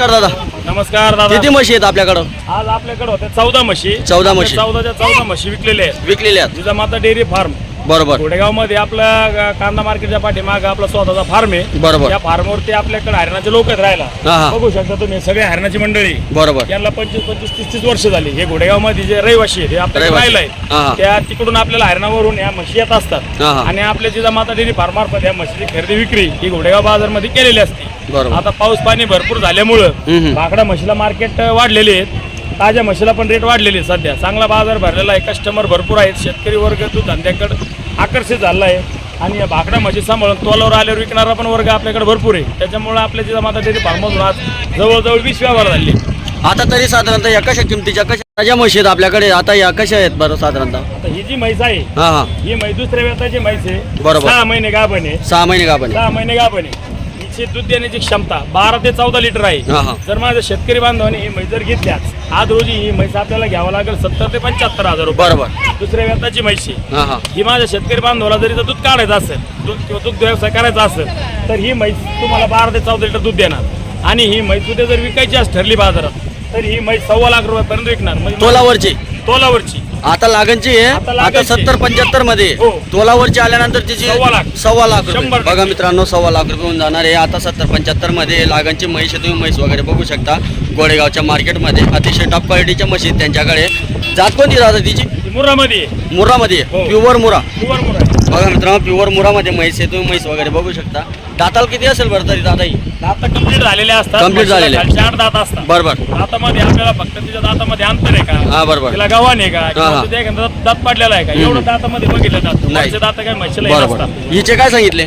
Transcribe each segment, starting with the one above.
नमस्कार दादा. नमस्कार दादा. किती म्हशी आहेत आपल्याकडं? आज आपल्याकडे होत्या चौदा म्हशी. 14 म्हशी. चौदाच्या चौदा म्हशी विकलेल्या आहेत. विकलेल्या आहेत. Jijamata dairy farm. बरोबर घोडेगावमध्ये आपला कांदा मार्केटच्या पाठीमाग आपला स्वतःचा फार्म आहे बरोबर. त्या फार्मवरती आपल्याकडे हरियाणाचे लोक आहेत हा, राहायला हा. बघू शकता तुम्ही सगळे हरियाणाची मंडळी बरोबर यांना पंचवीस पंचवीस तीस तीस वर्ष झाली हे घोडेगावमध्ये जे रहिवासी आहेत हे आपल्याकडे रहिवासी. राहिला हा, हा. आहे त्या तिकडून आपल्याला हरियाणावरून या म्हशी येत असतात हा, हा. आणि आपल्या जिजामाता डेअरी फार्म मार्फत या म्हशीची खरेदी विक्री ही घोडेगाव बाजारमध्ये केलेली असते बरोबर. आता पाऊस पाणी भरपूर झाल्यामुळं हम्म. भाकडा म्हशीला मार्केट वाढलेले आहेत ताज्या म्हशीला पण रेट वाढलेले सध्या. चांगला बाजार भरलेला आहे. कस्टमर भरपूर आहेत. शेतकरी वर्ग तो धंद्याकडे आकर्षित झाला आहे. आणि या भाकडा म्हशी सांभाळून तोलावर आल्यावर विकणारा पण वर्ग आपल्याकडे भरपूर आहे. त्याच्यामुळे आपल्या जिजा माता डेअरी फार्ममधून आज जवळजवळ वीस व्यवहार झाले. आता तरी साधारणतः या कशा किमतीच्या कशा ताज्या म्हशी आहेत आपल्याकडे? आता या कशा आहेत बरं साधारणतः? आता ही जी म्हैस आहे हा हा. ही म्हैस दुसऱ्या व्यताची म्हैस आहे. बरोबर. सहा महिने गाभण आहे. सहा महिने का पण सहा महिने गाभण आहे. हिची दूध देण्याची क्षमता बारा ते चौदा लिटर. आहे. जर माझ्या शेतकरी बांधवाने ही म्हैस जर घेतल्यास आज रोजी ही म्हैस आपल्याला घ्यावं लागेल सत्तर ते पंच्याहत्तर हजार रुपये. बरोबर. दुसऱ्या व्यताची आहे. हा माझ्या शेतकरी बांधवाला जरी दूध काढायचं असेल दूध किंवा दूध व्यवसाय करायचा असेल तर ही म्हैस तुम्हाला बारा ते चौदा लिटर दूध देणार. आणि ही म्हैस उद्या जर विकायची असं ठरली बाजारात तर ही म्हैस सव्वा लाख रुपयापर्यंत विकणार. म्हणजे तोलावरची. तोलावरची. आता लागणची आहे आता. सत्तर पंच्याहत्तरमध्ये हो. तोलावरची आल्यानंतर तिची सव्वा लाख. सव्वा लाख रुपये शंभर टक्के. बघा मित्रांनो सव्वा लाख रुपये होऊन जाणार आहे आता सत्तर पंच्याहत्तरमध्ये लागणची म्हैस आहे तुम्ही म्हैस वगैरे बघू शकता गोडेगावच्या मार्केटमध्ये अतिशय टॉप क्वालिटीच्या म्हशी आहेत त्यांच्याकडे जात कोणती राहतात तिची मुर्रामध्ये आहे मुरामध्ये हो. प्युअर मुरा. बघा मित्रांनो प्युअर मुरामध्ये म्हैस आहे तुम्ही म्हैस वगैरे बघू शकता. दाताल किती असेल बरं तरी दादा ही दात कंप्लीट झालेले असतात Complete म्हशीला झालेले. खालचे आठ दात असतात. बरोबर दातामध्ये आपल्याला फक्त तिच्या दातामध्ये अंतर आहे का? हा बरोबर तिला गव्हाण आहे का? किंवा हा. तिच्या एखादा दात- दात पडलेला आहे का? एवढं दातामध्ये बघितलं जातं. नाही. वरचे दात काय म्हशीला येत बरोबर असतात हिचे काय सांगितले?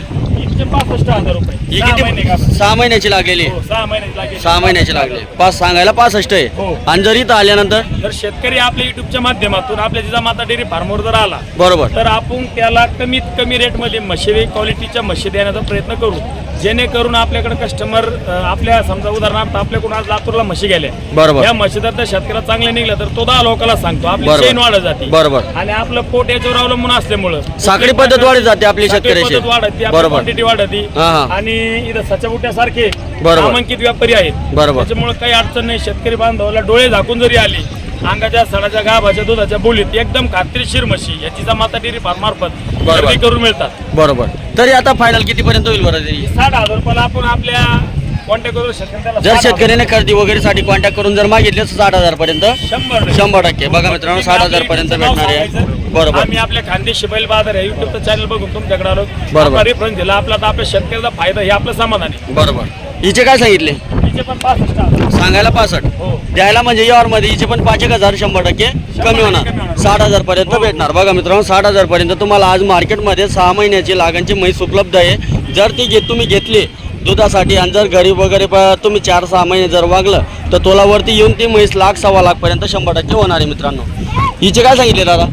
पासष्ट हजार रुपये. ही सहा महिने किती का सहा महिन्याची लागलेली. हो सहा महिन्याची लागेल सहा महिन्याची लागले पाच सांगायला पासष्ट आहे. हो. आणि जर इथं आल्यानंतर? जर शेतकरी आपल्या युट्यूबच्या माध्यमातून आपल्या जिजामाता डेअरी फार्मवर जर आला बरोबर. तर आपण त्याला कमीत कमी रेटमध्ये म्हशी क्वालिटीच्या म्हशी देण्याचा प्रयत्न करू. जेणेकरून आपल्याकडे कस्टमर आपल्या समजा उदाहरणार्थ आपल्याकडून आज लातूरला म्हशी गेल्या. बरोबर. या म्हशी जर त्या शेतकऱ्याला चांगल्या निघल्या तर तो दहा लोकांना सांगतो. आपली बरोबर. चेन वाढत जाते. बरोबर. आणि आपलं पोट याच्यावर अवलंबून असल्यामुळं. साखळी पद्धत वाढत जाते आपली साखळी शेतकऱ्याची. पद्धत वाढती बरोबर. क्वांटिटी वाढती. हा, हा. आणि इथं सच्याबुट्यासारखे बरोबर. नामांकित व्यापारी आहेत. बरोबर. त्याच्यामुळे काही अडचण नाही. शेतकरी बांधवाला डोळे झाकून जरी आली अंगाच्या सडाच्या गाभाच्या दुधाच्या बोलीत एकदम खात्रीशीर म्हशी याची माता डेअरी फार्म मार्फत बरोबर. खरेदी करून मिळतात. बरोबर. तरी आता फायनल कितीपर्यंत होईल बरं तरी साठ हजार रुपयाला आपण आपल्या कॉन्टॅक्ट करू जर शेतकऱ्याने खरेदी वगैरे साठी कॉन्टॅक्ट करून जर मागितले तर साठ हजार पर्यंत शंभर टक्के. शंभर टक्के. बघा मित्रांनो साठ हजार पर्यंत नाव भेटणार आहे. सांगायचं. बरोबर. आम्ही आपल्या खानदेशी बैल बाजार आहे. युट्यूबचं चॅनल बघून तुमच्याकडे आलो. बरोबर. रेफरन्स दिला. आपला तर आपल्या शेतकऱ्याचा फायदा हे आपलं समाधान आहे. बरोबर. हिचे काय सांगितले? तिचे पण पासष्ट हजार. सांगायला पासष्ट. हो. द्यायला म्हणजे यावर मध्ये हिचे पण पाच एक हजार शंभर टक्के कमी होणार. साठ हजार पर्यंत भेटणार. बघा मित्रांनो साठ हजार पर्यंत तुम्हाला आज मार्केटमध्ये सहा महिन्याची लागणची म्हैस उपलब्ध आहे. जर ती घेत तुम्ही घेतली दुधासाठी आणि जर घरी वगैरे तुम्ही चार सहा महिने जर वागलं तर तोलावरती येऊन ती म्हैस लाख सव्वा लाख पर्यंत शंभर टक्के होणार आहे मित्रांनो. हिचे काय सांगितले दादा?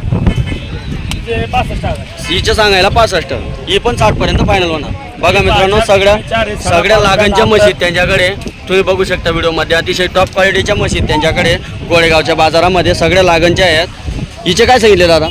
हिचे सांगायला पासष्ट. ही पण साठ पर्यंत फायनल होणार. बघा मित्रांनो सगळ्या सगळ्या लागणच्या म्हशी आहेत त्यांच्याकडे. तुम्ही बघू शकता व्हिडिओमध्ये. अतिशय टॉप क्वालिटीच्या आहेत त्यांच्याकडे. गोळेगावच्या बाजारामध्ये सगळ्या लागणच्या आहेत. हिचे काय सांगितले दादा?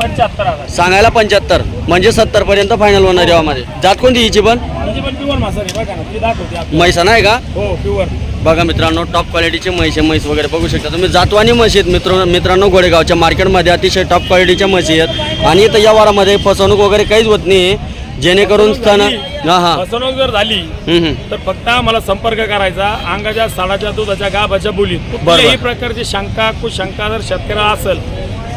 पंच्याहत्तर हजार. सांगायला पंच्याहत्तर म्हणजे सत्तर पर्यंत फायनल होणार यामध्ये. जात कोणती हिची पण? तिची पण प्युअर मासा आहे बघा ना ती दाखवते आपल्याला. म्हैसा नाही का? हो प्युअर बघा मित्रांनो टॉप क्वालिटीचे म्हैस आहे म्हैस वगैरे बघू शकता तुम्ही. जातवानी म्हशी आहेत मित्र मित्रांनो गोडेगावच्या मार्केटमध्ये अतिशय टॉप क्वालिटीच्या म्हशी आहेत. आणि इथं या वारामध्ये फसवणूक वगैरे काहीच होत नाही जेणेकरून स्थान हां हां फसवणूक जर झाली हम्म. तर फक्त आम्हाला संपर्क करायचा अंगाच्या साडाच्या दुधाच्या गाभाच्या बोलीत कुठल्याही. प्रकारची शंका कुशंका जर शेतकऱ्याला असेल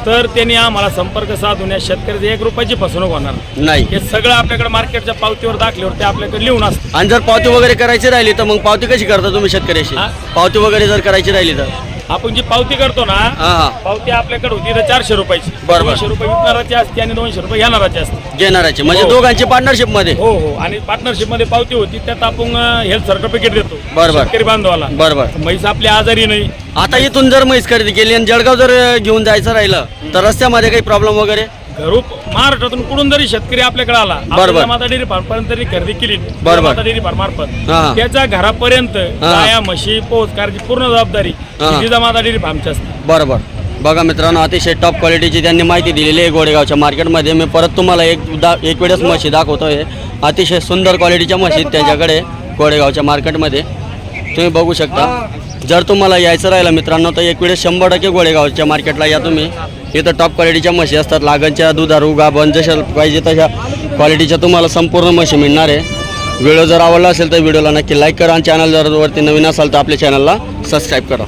तर त्यांनी आम्हाला संपर्क साधून या शेतकऱ्याची एक रुपयाची फसवणूक होणार नाही. नाही हे सगळं आपल्याकडे मार्केटच्या पावतीवर दाखल्यावर ते आपल्याकडे लिहून असतं आणि जर पावती वगैरे करायची राहिली तर मग पावती कशी करता तुम्ही शेतकऱ्याशी हा? पावती वगैरे जर करायची राहिली तर आपण जी पावती करतो ना हा हा. पावती आपल्याकडे होती तर चारशे रुपयाची. बरोबर. दोनशे रुपये विकणाराची असते आणि दोनशे रुपये घेणाराची असते. घेणाराची म्हणजे हो. दोघांची पार्टनरशिपमध्ये. हो हो. आणि पार्टनरशिपमध्ये पावती होती त्यात आपण हेल्थ सर्टिफिकेट देतो. बरोबर. शेतकरी बांधवाला. बरोबर म्हैस आपली आजारी नाही. आता इथून जर म्हैस खरेदी केली आणि जळगाव जर घेऊन जायचं राहिलं तर रस्त्यामध्ये काही प्रॉब्लेम वगैरे? घरू महाराष्ट्रातून कुठून जरी शेतकरी आपल्याकडे आला बरोबर. माता डेअरी फार्म पर्यंत जरी खरेदी केली. बरोबर. माता डेअरी फार्म मार्फत. हा. त्याच्या घरापर्यंत गाया म्हशी पोहोच करायची पूर्ण जबाबदारी हा. जिजामाता डेअरी फार्मची असते. बरोबर बघा मित्रांनो अतिशय टॉप क्वालिटीची त्यांनी माहिती दिलेली आहे गोडेगावच्या मार्केटमध्ये मी परत तुम्हाला एक दा एक वेळेस म्हशी दाखवतोय अतिशय सुंदर क्वालिटीच्या म्हशी त्यांच्याकडे गोडेगावच्या मार्केटमध्ये तुम्ही बघू शकता. जर तुम्हाला यायचं राहिलं मित्रांनो तर एक वेळेस शंभर टक्के गोळेगावच्या मार्केटला या तुम्ही. इथं टॉप क्वालिटीच्या म्हशी असतात. लागणच्या दुधारू गाभण जशा पाहिजे तशा क्वालिटीच्या तुम्हाला संपूर्ण म्हशी मिळणार आहे. व्हिडिओ जर आवडला असेल तर व्हिडिओला नक्की लाईक करा आणि चॅनल जर वरती नवीन असाल तर आपल्या चॅनलला सबस्क्राईब करा.